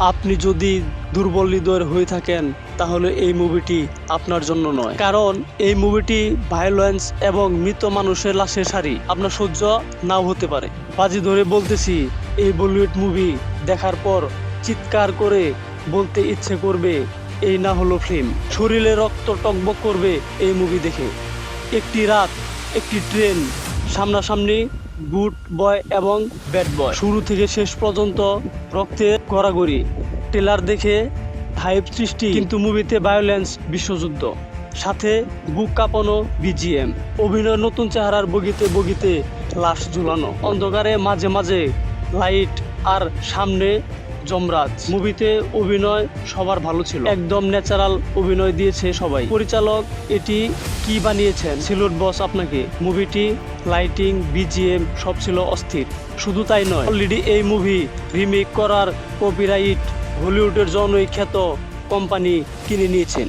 আপনি যদি দুর্বল হৃদয়ের হয়ে থাকেন, তাহলে এই মুভিটি আপনার জন্য নয়। কারণ এই মুভিটি ভায়োলেন্স এবং মৃত মানুষের লাশের সারি। আপনার সহ্য নাও হতে পারে। বাজি ধরে বলতেছি, এই বলিউড মুভি দেখার পর চিৎকার করে বলতে ইচ্ছে করবে, এই না হলো ফিল্ম শরীরে রক্ত টকবক করবে এই মুভি দেখে। একটি রাত, একটি ট্রেন সামনাসামনি গুড বয় এবং ব্যাড বয়। শুরু থেকে শেষ পর্যন্ত রক্তে গড়াগড়ি। ট্রেলার দেখে হাইপ সৃষ্টি, কিন্তু মুভিতে ভায়োলেন্স বিশ্বযুদ্ধ। সাথে বুক কাঁপানো বিজিএম অভিনয় নতুন চেহারার বগিতে বগিতে লাশ ঝুলানো। অন্ধকারে মাঝে মাঝে লাইট আর সামনে যমরাজ। মুভিতে অভিনয় সবার ভালো ছিল। একদম ন্যাচারাল অভিনয় দিয়েছে সবাই। পরিচালক এটি কি বানিয়েছেন? সিলুট বস আপনাকে। মুভিটি লাইটিং বিজিএম সব ছিল অস্থির। শুধু তাই নয় অলরেডি এই মুভি রিমেক করার কপিরাইট হলিউডের জনই খ্যাত কোম্পানি কিনে নিয়েছেন।